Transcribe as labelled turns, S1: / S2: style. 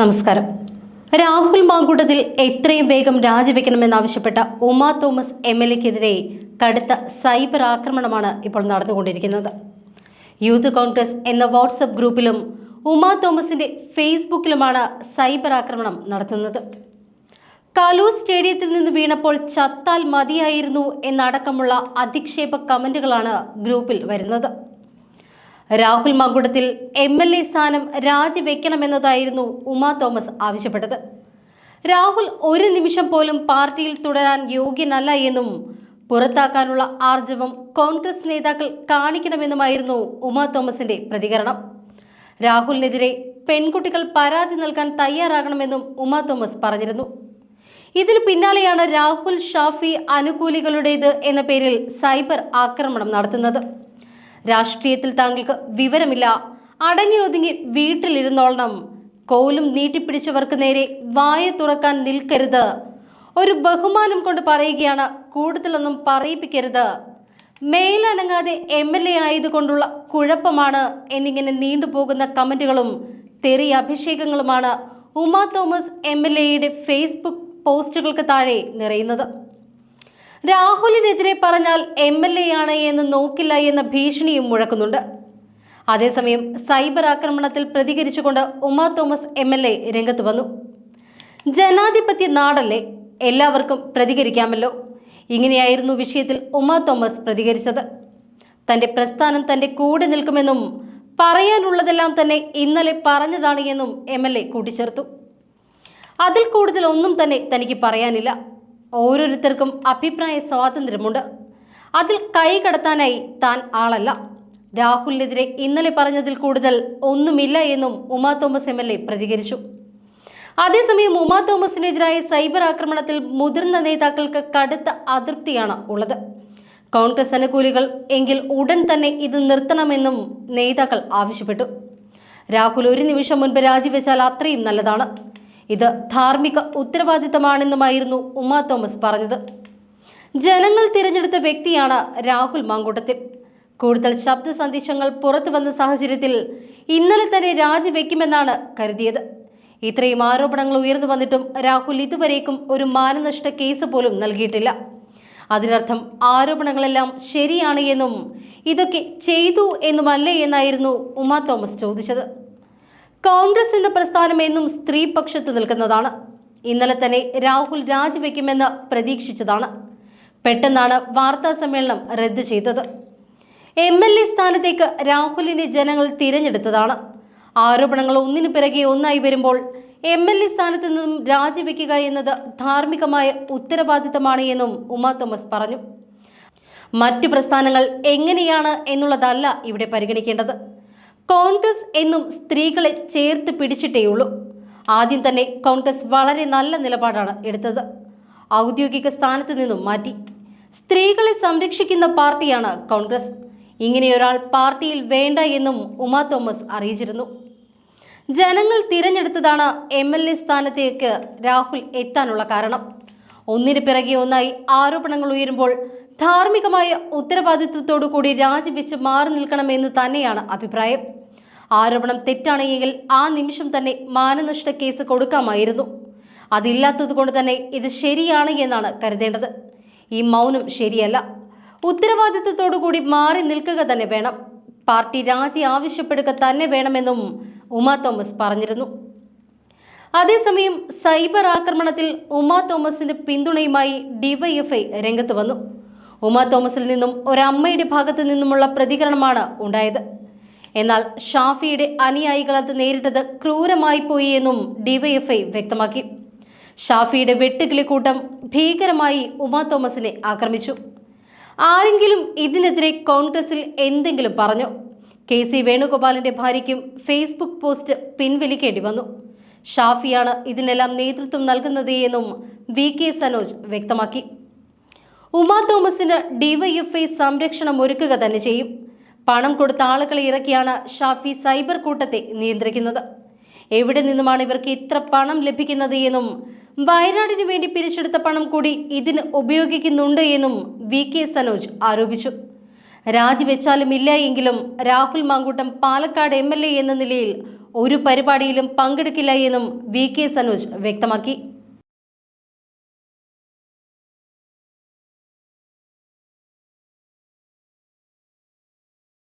S1: നമസ്കാരം. രാഹുൽ മാങ്കൂട്ടത്തിൽ എത്രയും വേഗം രാജിവെക്കണമെന്നാവശ്യപ്പെട്ട ഉമ തോമസ് എം എൽ എക്കെതിരെ കടുത്ത സൈബർ ആക്രമണമാണ് ഇപ്പോൾ നടന്നുകൊണ്ടിരിക്കുന്നത്. യൂത്ത് കോൺഗ്രസ് എന്ന വാട്സപ്പ് ഗ്രൂപ്പിലും ഉമാ തോമസിന്റെ ഫേസ്ബുക്കിലുമാണ് സൈബർ ആക്രമണം നടത്തുന്നത്. കലൂർ സ്റ്റേഡിയത്തിൽ നിന്ന് വീണപ്പോൾ ചത്താൽ മതിയായിരുന്നു എന്നടക്കമുള്ള അധിക്ഷേപ കമന്റുകളാണ് ഗ്രൂപ്പിൽ വരുന്നത്. Rahul Mankoottathil M L A സ്ഥാനം രാജിവെക്കണമെന്നതായിരുന്നു ഉമാ തോമസ് ആവശ്യപ്പെട്ടത്. രാഹുൽ ഒരു നിമിഷം പോലും പാർട്ടിയിൽ തുടരാൻ യോഗ്യനല്ല എന്നും പുറത്താക്കാനുള്ള ആർജവം കോൺഗ്രസ് നേതാക്കൾ കാണിക്കണമെന്നുമായിരുന്നു ഉമാ തോമസിന്റെ പ്രതികരണം. രാഹുലിനെതിരെ പെൺകുട്ടികൾ പരാതി നൽകാൻ തയ്യാറാകണമെന്നും ഉമാ തോമസ് പറഞ്ഞിരുന്നു. ഇതിനു പിന്നാലെയാണ് രാഹുൽ ഷാഫി അനുകൂലികളുടേത് എന്ന പേരിൽ സൈബർ ആക്രമണം നടത്തുന്നത്. രാഷ്ട്രീയത്തിൽ താങ്കൾക്ക് വിവരമില്ല. അടങ്ങി ഒതുങ്ങി വീട്ടിലിരുന്നോളണം. കോലും നീട്ടിപ്പിടിച്ചവർക്ക് നേരെ വായ തുറക്കാൻ നിൽക്കരുത്. ഒരു ബഹുമാനം കൊണ്ട് പറയുകയാണ് കൂടുതലൊന്നും പറയിപ്പിക്കരുത്. മേലനങ്ങാതെ എം എൽ എ ആയതുകൊണ്ടുള്ള കുഴപ്പമാണ് എന്നിങ്ങനെ നീണ്ടുപോകുന്ന കമന്റുകളും തെറി അഭിഷേകങ്ങളുമാണ് ഉമാ തോമസ് എം എൽ എയുടെ ഫേസ്ബുക്ക് പോസ്റ്റുകൾക്ക് താഴെ നിറയുന്നത്. രാഹുലിനെതിരെ പറഞ്ഞാൽ എം എൽ എ ആണ് എന്ന് നോക്കില്ല എന്ന ഭീഷണിയും മുഴക്കുന്നുണ്ട്. അതേസമയം സൈബർ ആക്രമണത്തിൽ പ്രതികരിച്ചുകൊണ്ട് Uma Thomas M L A രംഗത്ത് വന്നു. ജനാധിപത്യ നാടല്ലേ? എല്ലാവർക്കും പ്രതികരിക്കാമല്ലോ. ഇങ്ങനെയായിരുന്നു വിഷയത്തിൽ ഉമാ തോമസ് പ്രതികരിച്ചത്. തന്റെ പ്രസ്ഥാനം തന്റെ കൂടെ നിൽക്കുമെന്നും പറയാനുള്ളതെല്ലാം തന്നെ ഇന്നലെ പറഞ്ഞതാണ് എന്നും എം എൽ എ കൂട്ടിച്ചേർത്തു. അതിൽ കൂടുതൽ ഒന്നും തന്നെ തനിക്ക് പറയാനില്ല. ഓരോരുത്തർക്കും അഭിപ്രായ സ്വാതന്ത്ര്യമുണ്ട്. അതിൽ കൈ കടത്താനായി താൻ ആളല്ല. രാഹുലിനെതിരെ ഇന്നലെ പറഞ്ഞതിൽ കൂടുതൽ ഒന്നുമില്ല എന്നും Uma Thomas M L A പ്രതികരിച്ചു. അതേസമയം ഉമാ തോമസിനെതിരായ സൈബർ ആക്രമണത്തിൽ മുതിർന്ന നേതാക്കൾക്ക് കടുത്ത അതൃപ്തിയാണ് ഉള്ളത്. കോൺഗ്രസ് അനുകൂലികൾ എങ്കിൽ ഉടൻ തന്നെ ഇത് നിർത്തണമെന്നും നേതാക്കൾ ആവശ്യപ്പെട്ടു. രാഹുൽ ഒരു നിമിഷം മുൻപ് രാജിവെച്ചാൽ അത്രയും നല്ലതാണ്. ഇത് ധാർമ്മിക ഉത്തരവാദിത്തമാണെന്നുമായിരുന്നു ഉമ്മ തോമസ് പറഞ്ഞത്. ജനങ്ങൾ തിരഞ്ഞെടുത്ത വ്യക്തിയാണ് രാഹുൽ മാങ്കൂട്ടത്തിൽ. കൂടുതൽ ശബ്ദ സന്ദേശങ്ങൾ പുറത്തു വന്ന സാഹചര്യത്തിൽ ഇന്നലെ തന്നെ രാജിവെക്കുമെന്നാണ് കരുതിയത്. ഇത്രയും ആരോപണങ്ങൾ ഉയർന്നു വന്നിട്ടും രാഹുൽ ഇതുവരേക്കും ഒരു മാനനഷ്ട കേസ് പോലും നൽകിയിട്ടില്ല. അതിനർത്ഥം ആരോപണങ്ങളെല്ലാം ശരിയാണ് എന്നും ഇതൊക്കെ ചെയ്തു എന്നുമല്ലേ എന്നായിരുന്നു ഉമ്മ തോമസ് ചോദിച്ചത്. കോൺഗ്രസ് എന്ന പ്രസ്ഥാനം എന്നും സ്ത്രീ പക്ഷത്ത് നിൽക്കുന്നതാണ്. ഇന്നലെ തന്നെ രാഹുൽ രാജിവെക്കുമെന്ന് പ്രതീക്ഷിച്ചതാണ്. പെട്ടെന്നാണ് വാർത്താ സമ്മേളനം റദ്ദ് ചെയ്തത്. എം എൽ എ സ്ഥാനത്തേക്ക് രാഹുലിനെ ജനങ്ങൾ തിരഞ്ഞെടുത്തതാണ്. ആരോപണങ്ങൾ ഒന്നിനു പിറകെ ഒന്നായി വരുമ്പോൾ എം എൽ എ സ്ഥാനത്ത് നിന്നും രാജിവെക്കുക എന്നത് ധാർമ്മികമായ ഉത്തരവാദിത്തമാണ് എന്നും ഉമാ തോമസ് പറഞ്ഞു. മറ്റു പ്രസ്ഥാനങ്ങൾ എങ്ങനെയാണ് എന്നുള്ളതല്ല ഇവിടെ പരിഗണിക്കേണ്ടത്. കോൺഗ്രസ് എന്നും സ്ത്രീകളെ ചേർത്ത് പിടിച്ചിട്ടേയുള്ളൂ. ആദ്യം തന്നെ കോൺഗ്രസ് വളരെ നല്ല നിലപാടാണ് എടുത്തത്. ഔദ്യോഗിക സ്ഥാനത്ത് നിന്നും മാറ്റി. സ്ത്രീകളെ സംരക്ഷിക്കുന്ന പാർട്ടിയാണ് കോൺഗ്രസ്. ഇങ്ങനെയൊരാൾ പാർട്ടിയിൽ വേണ്ട എന്നും ഉമാ തോമസ് അറിയിച്ചിരുന്നു. ജനങ്ങൾ തിരഞ്ഞെടുത്തതാണ് എം എൽ എ സ്ഥാനത്തേക്ക് രാഹുൽ എത്താനുള്ള കാരണം. ഒന്നിന് പിറകെ ഒന്നായി ആരോപണങ്ങൾ ഉയരുമ്പോൾ ധാർമ്മികമായ ഉത്തരവാദിത്വത്തോടു കൂടി രാജിവെച്ച് മാറി നിൽക്കണമെന്ന് തന്നെയാണ് അഭിപ്രായം. ആരോപണം തെറ്റാണെങ്കിൽ ആ നിമിഷം തന്നെ മാനനഷ്ട കേസ് കൊടുക്കാമായിരുന്നു. അതില്ലാത്തത് കൊണ്ട് തന്നെ ഇത് ശരിയാണ് എന്നാണ് കരുതേണ്ടത്. ഈ മൗനം ശരിയല്ല. ഉത്തരവാദിത്വത്തോടുകൂടി മാറി നിൽക്കുക തന്നെ വേണം. പാർട്ടി രാജി ആവശ്യപ്പെടുക തന്നെ വേണമെന്നും ഉമാ തോമസ് പറഞ്ഞിരുന്നു. അതേസമയം സൈബർ ആക്രമണത്തിൽ ഉമാ തോമസിന്റെ പിന്തുണയുമായി ഡിവൈഎഫ്ഐ രംഗത്ത് വന്നു. ഉമാ തോമസിൽ നിന്നും ഒരമ്മയുടെ ഭാഗത്തു നിന്നുമുള്ള പ്രതികരണമാണ് ഉണ്ടായത്. എന്നാൽ ഷാഫിയുടെ അനുയായികൾ അത് നേരിട്ടത് ക്രൂരമായി പോയി എന്നും ഡിവൈഎഫ്ഐ വ്യക്തമാക്കി. ഷാഫിയുടെ വെട്ടുകിളി കൂട്ടം ഭീകരമായി ഉമാ തോമസിനെ ആക്രമിച്ചു. ആരെങ്കിലും ഇതിനെതിരെ കോൺഗ്രസിൽ എന്തെങ്കിലും പറഞ്ഞു? കെ സി വേണുഗോപാലിന്റെ ഭാര്യയ്ക്കും ഫേസ്ബുക്ക് പോസ്റ്റ് പിൻവലിക്കേണ്ടി വന്നു. ഷാഫിയാണ് ഇതിനെല്ലാം നേതൃത്വം നൽകുന്നത് എന്നും വി കെ സനോജ് വ്യക്തമാക്കി. ഉമാ തോമസിന് ഡിവൈഎഫ്ഐ സംരക്ഷണം ഒരുക്കുക തന്നെ ചെയ്യും. പണം കൊടുത്ത ആളുകളെ ഇറക്കിയാണ് ഷാഫി സൈബർ കൂട്ടത്തെ നിയന്ത്രിക്കുന്നത്. എവിടെ നിന്നുമാണ് ഇവർക്ക് ഇത്ര പണം ലഭിക്കുന്നത് എന്നും വയനാടിനു വേണ്ടി പിരിച്ചെടുത്ത പണം കൂടി ഇതിന് ഉപയോഗിക്കുന്നുണ്ട് എന്നും വി. കെ. സനോജ് ആരോപിച്ചു. രാജിവെച്ചാലും ഇല്ല എങ്കിലും രാഹുൽ മാങ്കൂട്ടം പാലക്കാട് എം. എന്ന നിലയിൽ ഒരു പരിപാടിയിലും പങ്കെടുക്കില്ല എന്നും വി. കെ. സനോജ് വ്യക്തമാക്കി.